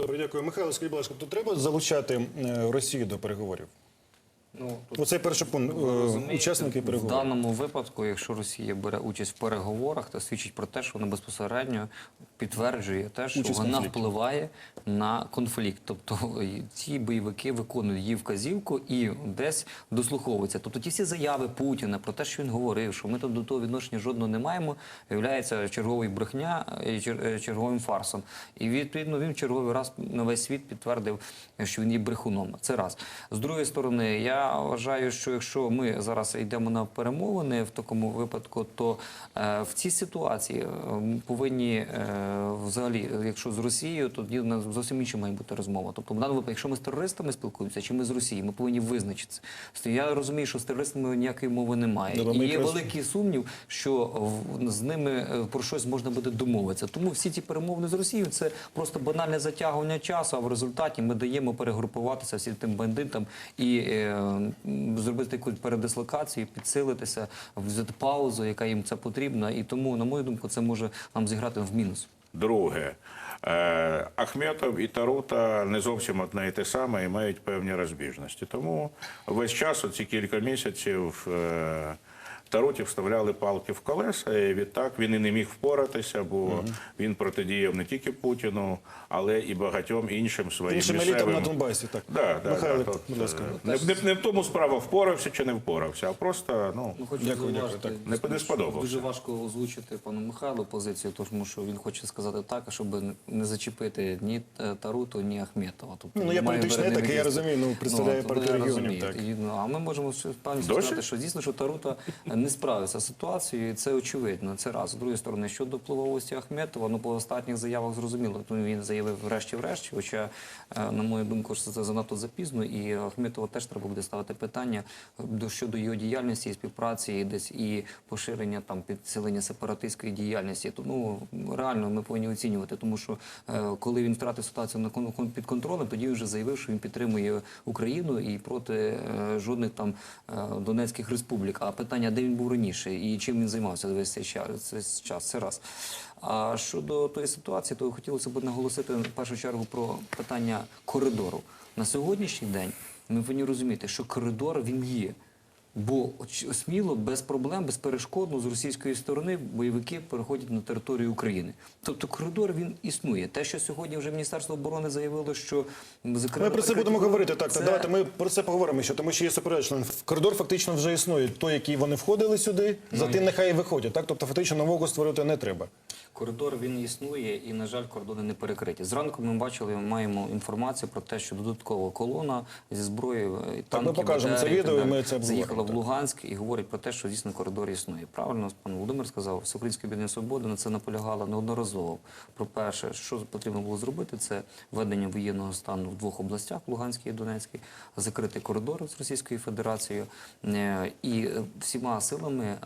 Добре, дякую. Михайло, скажіть, то треба залучати е, Росію до переговорів? Ну, тут Оцей перший пункт. е, Розумієте, Учасники В переговорів. даному випадку, якщо Росія бере участь в переговорах, то свідчить про те, що вона безпосередньо підтверджує те, що Участь в вона конфлікті. впливає на конфлікт. Тобто і ці бойовики виконують її вказівку і десь дослуховуються. Тобто ті всі заяви Путіна про те, що він говорив, що ми тут до того відношення жодного не маємо, являється черговою брехня і чер- е, черговим фарсом. І відповідно він в черговий раз на весь світ підтвердив, що він є брехуном. Це раз. З другої сторони, я вважаю, що якщо ми зараз йдемо на перемовини в такому випадку, то е, в цій ситуації е, повинні е, взагалі, якщо з Росією, то тоді у нас зовсім інша має бути розмова. Тобто, в даному випадку, якщо ми з терористами спілкуємося, чи ми з Росією, ми повинні визначитися. Тобто, я розумію, що з терористами ніякої мови немає. Добре, І є якраз- великий сумнів, що в- з ними е, про щось можна буде домовитися. Тому всі ці перемовини з Росією це просто банальне затягування часу. А в результаті ми даємо перегрупуватися всім тим бандитам і е, зробити якусь передислокацію, підсилитися, взяти паузу, яка їм це потрібна. І тому, на мою думку, це може нам зіграти в мінус. Друге, е, Ахметов і Тарута не зовсім одне і те саме і мають певні розбіжності. Тому весь час, оці кілька місяців, Таруті вставляли палки в колеса, і відтак він і не міг впоратися, бо він протидіяв не тільки Путіну, але і багатьом іншим своїм Іншим місцевим... елітам на Донбасі, так. Да, да, Михайло, да, будь ласка. е, Не, не, не в тому справа, впорався чи не впорався, а просто ну, Ну, хочу Дякую, дякую, так. Не- не сподобався. Дуже важко озвучити пану Михайлу позицію, тому що він хоче сказати так, щоб не зачепити ні е, Таруту, ні Ахметова. Тобто Ну, я політичний етик, я розумію, ну, представляю то партію регіонів, так. І, ну, а ми можемо сказати, що дійсно, що Тарута не справився з ситуацією, і це очевидно. Це раз. З другої сторони, щодо впливовості Ахметова, ну по останніх заявах зрозуміло, тому він заявив врешті-врешті, хоча, е, на мою думку, що це занадто запізно, і Ахметова теж треба буде ставити питання щодо його діяльності і співпраці, і десь і поширення там підсилення сепаратистської діяльності. То ну реально ми повинні оцінювати, тому що е, коли він втратив ситуацію на під контролем, тоді вже заявив, що він підтримує Україну і проти е, жодних там е, Донецьких республік. А питання, де він був раніше і чим він займався весь цей час, це раз. А щодо тої ситуації, то хотілося б наголосити в першу чергу про питання коридору. На сьогоднішній день ми повинні розуміти, що коридор він є. Бо сміло, без проблем, безперешкодно з російської сторони бойовики переходять на територію України. Тобто коридор він існує. Те, що сьогодні вже Міністерство оборони заявило, що закрито Ми про це будемо говорити. Так, це... так, давайте ми про це поговоримо ще, тому що є суперечно. Коридор фактично вже існує. Той, який вони входили сюди, за тим нехай і виходять. Так, тобто фактично нового створювати не треба. Коридор він існує і, на жаль, кордони не перекриті. Зранку ми бачили, маємо інформацію про те, що додаткова колона зі зброєю і танків, ми покажемо це відео, і ми це заїхала в Луганськ і говорить про те, що дійсно коридор існує. Правильно пан Володимир сказав, Всеукраїнське об'єднання свободи на це наполягала неодноразово. Про перше, що потрібно було зробити, це введення воєнного стану в двох областях Луганській і Донецькій, закрити коридор з Російською Федерацією е, і е, всіма силами е,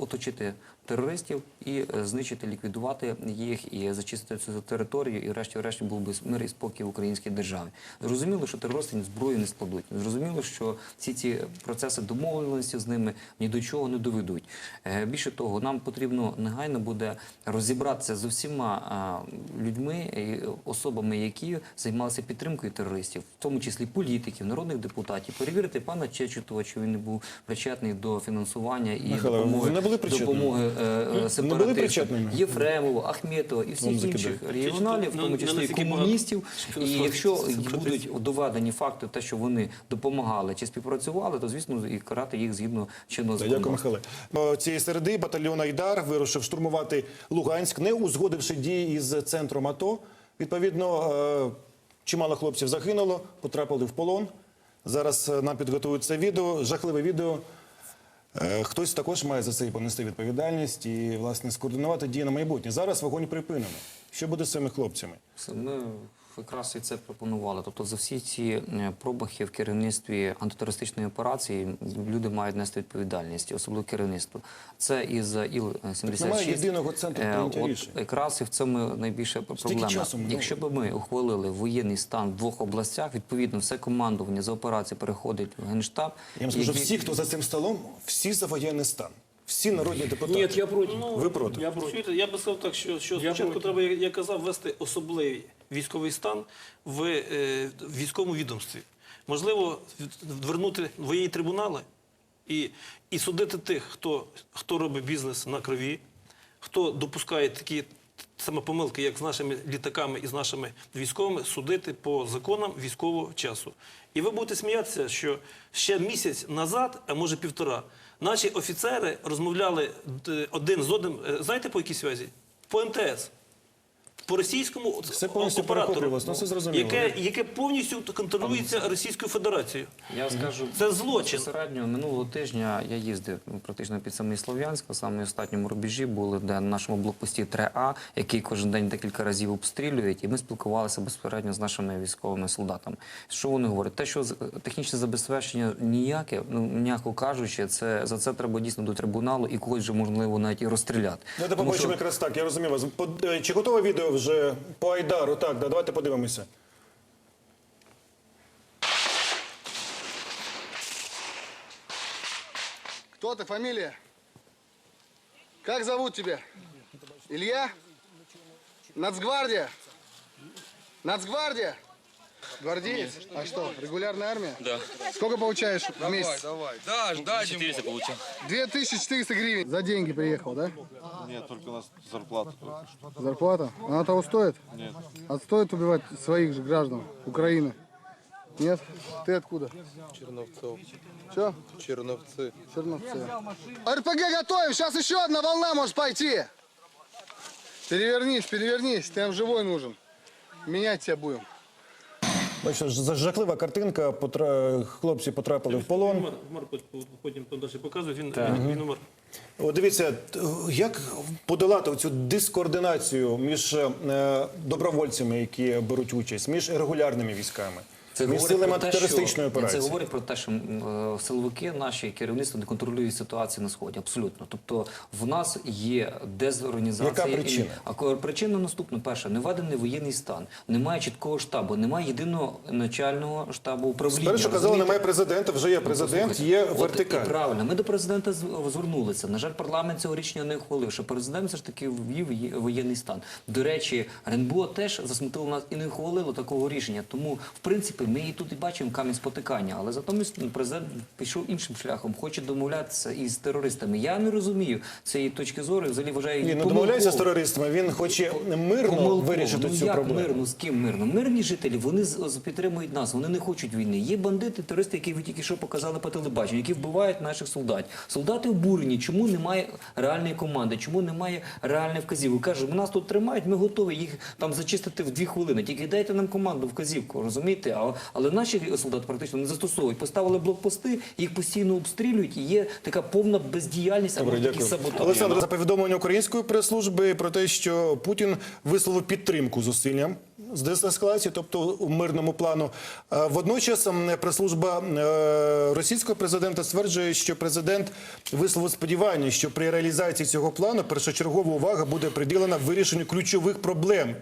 оточити терористів і е, знищити, ліквідувати їх і зачистити цю територію, і врешті-решті був би мир і спокій в українській державі. Зрозуміло, що терористи зброю не складуть. Зрозуміло, що всі ці процеси домовленості з ними ні до чого не доведуть. Е, Більше того, нам потрібно негайно буде розібратися з усіма людьми і особами, які займалися підтримкою терористів, в тому числі політиків, народних депутатів, перевірити пана Чечетова, чи він не був причетний до фінансування і Михайло, допомоги, допомоги е, е, були сепаратистам. причетними? Єфремова, Ахметова і всіх інших регіоналів, в Ну, тому числі і комуністів. І якщо будуть доведені факти, те, що вони допомагали чи співпрацювали, то звісно і карати їх згідно чинного Дякую. Михайле. Цієї середи батальйон Айдар вирушив штурмувати Луганськ, не узгодивши дії із центром АТО. Відповідно, е, чимало хлопців загинуло, потрапили в полон. Зараз е, нам підготують це відео, жахливе відео. Е, Хтось також має за це і понести відповідальність і, власне, скоординувати дії на майбутнє. Зараз вогонь припинено. Що буде з цими хлопцями? Все, Ми якраз і це пропонували. Тобто за всі ці е, пробахи в керівництві антитерористичної операції люди мають нести відповідальність, особливо керівництво. Це і за Іл-76. немає єдиного центру Е, прийняття от. Якраз і в цьому найбільша проблема. часу? Якщо б ми ухвалили воєнний стан в двох областях, відповідно, все командування за операцію переходить в Генштаб. Я вам скажу, всі, хто за цим столом, всі за воєнний стан. Всі народні депутати. Ні, я проти. Ви проти? Я проти. Я би сказав так, що, що спочатку треба, як я казав, ввести особливі військовий стан в е, військовому відомстві. Можливо, вернути воєнні трибунали і, і судити тих, хто, хто робить бізнес на крові, хто допускає такі саме помилки, як з нашими літаками і з нашими військовими, судити по законам військового часу. І ви будете сміятися, що ще місяць назад, а може півтора, наші офіцери розмовляли е, один з одним, е, знаєте по якій связі? По МТС. По російському Все повністю оператору, ну, це зрозуміло. яке, яке повністю контролюється Російською Федерацією. Я скажу, Це злочин. Безпосередньо минулого тижня я їздив ну, практично під самий Слов'янськ, на самому останньому рубежі були, де на нашому блокпості 3А, який кожен день декілька разів обстрілюють, і ми спілкувалися безпосередньо з нашими військовими солдатами. Що вони говорять? Те, що з- технічне забезпечення ніяке, ну м'яко кажучи, це за це треба дійсно до трибуналу і когось же можливо навіть і розстріляти. Давайте Тому побачимо що- якраз так, я розумію вас. Е, Чи готове відео вже по Айдару? Так, да, давайте подивимося. Кто ты, фамилия? Как зовут тебя? Илья? Нацгвардия? Нацгвардия? Гвардеец? А что, регулярная армия? Да. Сколько получаешь в месяц? Давай, да, ждать 400 получил. 2400 гривен. За деньги приехал, да? Нет, только у нас зарплата. только. Зарплата? Она того стоит? Нет. А стоит убивать своих же граждан Украины? Нет? Ты откуда? Черновцов. Что? Черновцы. Черновцы. РПГ готовим, сейчас еще одна волна может пойти. Перевернись, перевернись, ты нам живой нужен. Менять тебя будем. Бачите, ж- жахлива картинка. Потра... Хлопці потрапили в полон. Умер, потім там далі показують, він, він, умер. От дивіться, як подолати цю дискоординацію між е, добровольцями, які беруть участь, між регулярними військами, між говорить силами про те, що- операції? Це говорить про те, що е, силовики наші керівництво не контролюють ситуацію на сході. Абсолютно. Тобто в нас є дезорганізація. Яка причина? І- а причина наступна: перша, не введений воєнний стан, немає чіткого штабу, немає єдиного начального штабу управління. Спершу казали, немає президента, вже є президент, Послухайте, є от вертикаль. І правильно, ми до президента звернулися. На жаль, парламент цього рішення не ухвалив, що президент все ж таки ввів воєнний стан. До речі, РНБО теж засмутило нас і не ухвалило такого рішення. Тому, в принципі, ми і тут і бачимо камінь спотикання. Але затомість президент пішов іншим шляхом, хоче домовлятися із терористами. Я не розумію цієї точки зору. і Взагалі вважаю Ні, не домовляється з терористами. Він хоче мирно Помилково. вирішити ну, цю як проблему. мирно? З ким мирно? Мирні жителі, вони підтримують нас, вони не хочуть війни. Є бандити, терористи, які ви тільки що показали по телебаченню, які вбивають наших солдатів. Солдати обурені, чому немає реальної команди, чому немає реальної вказівки. Кажуть, нас тут тримають, ми готові їх там зачистити в дві хвилини. Тільки дайте нам команду, вказівку, розумієте? А, але наші солдати практично не застосовують. Поставили блокпости, їх постійно обстрілюють, і є така повна бездіяльність або Добре, такий дякую. саботаж. Олександр, за повідомлення української прес-служби про те, що Путін висловив підтримку зусиллям з дезескалації, тобто у мирному плану. Водночас м, прес-служба е, російського президента стверджує, що президент висловив сподівання, що при реалізації цього плану першочергова увага буде приділена вирішенню ключових проблем.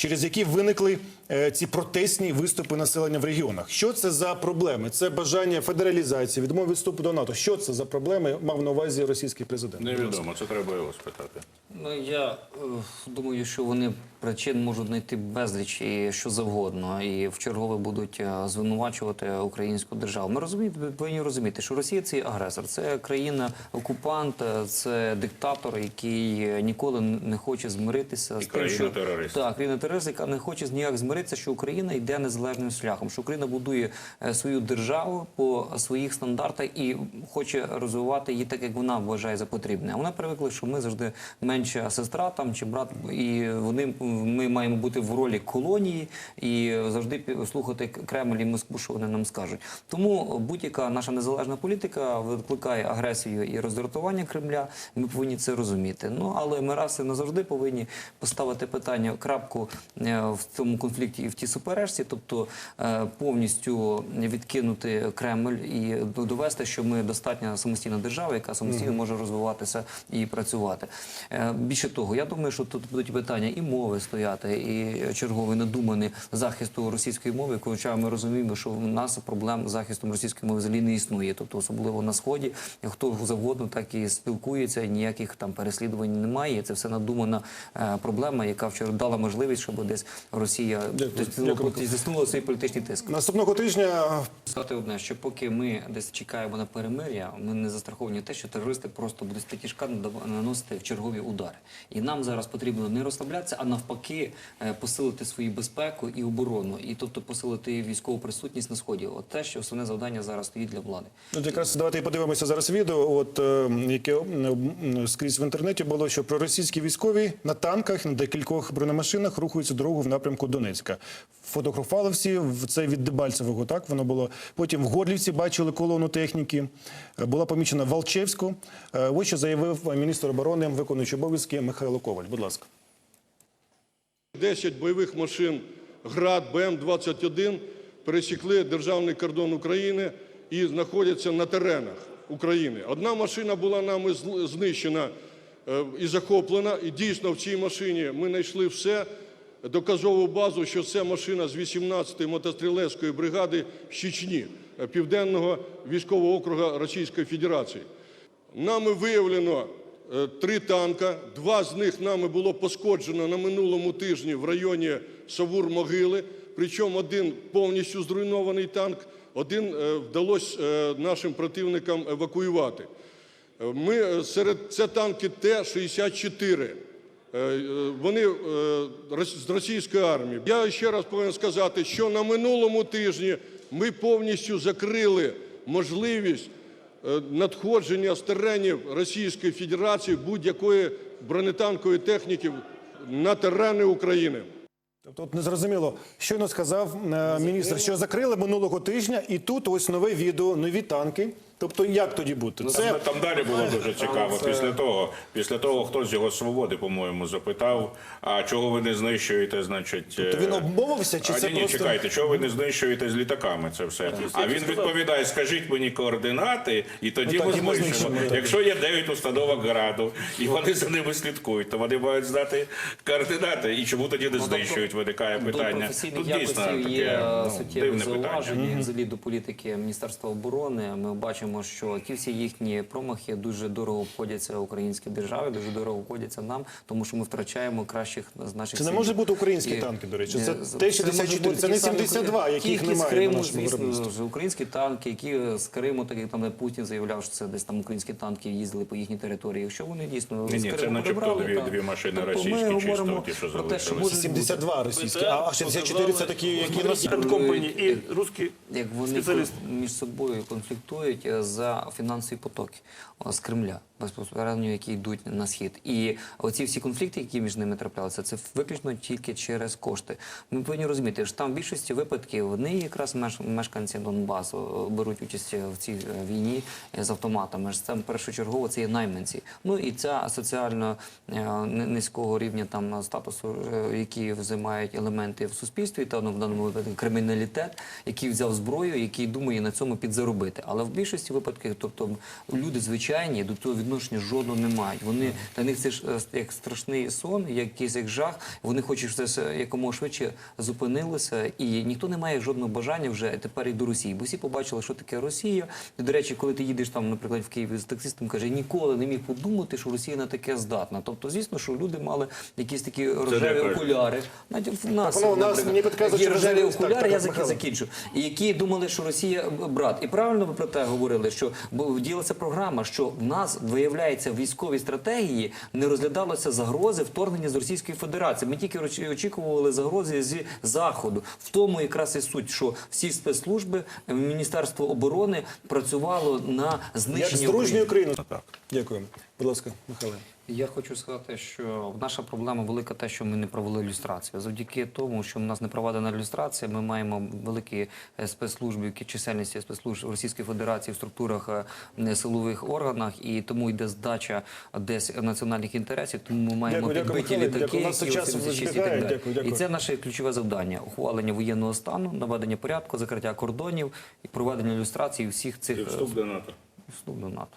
Через які виникли е, ці протестні виступи населення в регіонах. Що це за проблеми? Це бажання федералізації, відмови від вступу до НАТО. Що це за проблеми мав на увазі російський президент? Невідомо, це треба його спитати. Ну я е, думаю, що вони причин можуть знайти безліч і що завгодно, і в чергове будуть е, звинувачувати українську державу. Ми розуміємо, повинні розуміти, що Росія це агресор, це країна окупант, це диктатор, який ніколи не хоче змиритися І з тим, що країна-терорист. так, країна терорист, яка не хоче ніяк змиритися, що Україна йде незалежним шляхом, що Україна будує е, свою державу по своїх стандартах і хоче розвивати її так, як вона вважає за потрібне. Вона привикла, що ми завжди менша сестра там чи брат, і вони ми маємо бути в ролі колонії і завжди слухати Кремль і Москву, що вони нам скажуть. Тому будь-яка наша незалежна політика викликає агресію і роздратування Кремля. Ми повинні це розуміти. Ну але ми раз і назавжди повинні поставити питання крапку в цьому конфлікті і в тій суперечці, тобто е, повністю відкинути Кремль і довести, що ми достатньо самостійна держава, яка самостійно може розвиватися і працювати. Е, Більше того, я думаю, що тут будуть питання і мови, стояти і черговий надуманий захисту російської мови, хоча ми розуміємо, що в нас проблем з захистом російської мови взагалі не існує. Тобто, особливо на сході, хто завгодно так і спілкується, ніяких там переслідувань немає. Це все надумана е, проблема, яка вчора дала можливість, щоб десь Росія Дякую. заснула свій політичний тиск. Наступного тижня Сказати одне, що поки ми десь чекаємо на перемир'я, ми не застраховані те, що терористи просто будуть тяжка наносити в чергові удари. І нам зараз потрібно не розслаблятися, а навпаки е, посилити свою безпеку і оборону, і тобто посилити військову присутність на сході. От те, що основне завдання зараз стоїть для влади. От якраз давайте подивимося зараз відео, от, е, яке скрізь в інтернеті було, що проросійські військові на танках, на декількох бронемашинах рухаються дорогу в напрямку Донецька. Фотографували всі, це від Дебальцевого, так воно було. Потім в Горлівці бачили колону техніки. Е, Була помічена Волчевську. Е, Ось що заявив міністр оборони, виконуючий обов'язки Михайло Коваль. Будь ласка. 10 бойових машин ГРАД БМ-21 пересікли державний кордон України і знаходяться на теренах України. Одна машина була нами знищена е, і захоплена. І дійсно в цій машині ми знайшли все, доказову базу, що це машина з 18-ї мотострілецької бригади з Чечні, е, Південного військового округу Російської Федерації. Нами виявлено е, три танка. Два з них нами було пошкоджено на минулому тижні в районі Савур-Могили. Причому один повністю зруйнований танк, один е, вдалося нашим противникам евакуювати. Ми серед це танки Т-64. Е, е, Вони е, з російської армії. Я ще раз повинен сказати, що на минулому тижні ми повністю закрили можливість надходження з теренів Російської Федерації будь-якої бронетанкової техніки на терени України. Тобто, от незрозуміло, щойно сказав міністр, що закрили минулого тижня, і тут ось нове відео, нові танки. Тобто, як тоді бути? Там, Це там далі було дуже цікаво. Після того, після того, хтось з його свободи, по-моєму, запитав, а чого ви не знищуєте, значить. Тобто він е, обмовився, чи а, це ні, ні, просто- чекайте, чого ви не знищуєте з літаками це все? А він відповідає: скажіть мені координати, і тоді Ну, ми так, ми знищимо. Якщо є 9 установок граду, і вони за ними слідкують, то вони мають знати координати. І чому тоді не знищують? Виникає питання. Тут дійсно таке є ну, суттєві дивне питання. взагалі до політики Міністерства оборони. Ми бачимо, що ті всі їхні промахи дуже дорого обходяться українській державі, дуже дорого обходяться нам, тому що ми втрачаємо кращих з наших Це не може бути українські І- танки, до речі. Це Е, Т-64, це не самі 72, яких немає з на Криму, нашому звісно, українські танки, які з Криму, так як там де Путін заявляв, що це десь там українські танки їздили по їхній території. Якщо вони дійсно Ні, з ні, це начебто дві- машини тобто російські ми чисто, говоримо ті, що про те, що може 72 російські, а, а 64 це такі, які нас компанії і русські як вони спеціалісти. між собою конфліктують е, за фінансові потоки з Кремля, безпосередньо, які йдуть на схід. І оці всі конфлікти, які між ними траплялися, це виключно тільки через кошти. Ми повинні розуміти, що там в більшості випадків вони якраз меш- мешканці Донбасу е, беруть участь в цій е, війні е, з автоматами. Це першочергово це є найманці. Ну і ця соціально низького рівня там статусу, які займають елементи в суспільстві, та ну, в даному випадку криміналітет, який взяв зброю, який думає на цьому підзаробити. Але в більшості випадків, тобто люди звичайні до цього відношення жодного не мають. Вони для них це ж е, як страшний сон, якийсь як жах. Вони хочуть, щоб це якомога швидше зупинилося, і ніхто не має жодного бажання вже тепер і до Росії. Бо всі побачили, що таке Росія. І, до речі, коли ти їдеш там, наприклад, в Києві з таксистом, каже, ніколи не міг подумати, що Росія на таке здатна. Тобто, звісно, що люди мали якісь такі рожеві окуляри. Навіть в нас, Так, у нас мені підказують, рожеві окуляри, так, я так, заки- закінчу. І які думали, що Росія брат. І правильно ви про те говорили, що бо ділася програма, що в нас виявляється в військовій стратегії не розглядалося загрози вторгнення з Російської Федерації. Ми тільки очікували загрози зі заходу. В тому якраз і суть, що всі спецслужби е, Міністерство оборони працювало на як знищення з дружньої України. Так, Дякую. Будь ласка, Михайло. Я хочу сказати, що наша проблема велика те, що ми не провели люстрацію. Завдяки тому, що в нас не проведена люстрація, ми маємо великі е, спецслужби, які чисельності спецслужб Російської Федерації в структурах е, силових органах, і тому йде здача десь національних інтересів. Тому ми маємо Дякую, дякую, підбиті літаки дякую. У і час Ил-76 і так далі. Дякую, дякую. І це наше ключове завдання: ухвалення воєнного стану, наведення порядку, закриття кордонів і проведення люстрації всіх цих І е, вступ до НАТО. вступ до НАТО.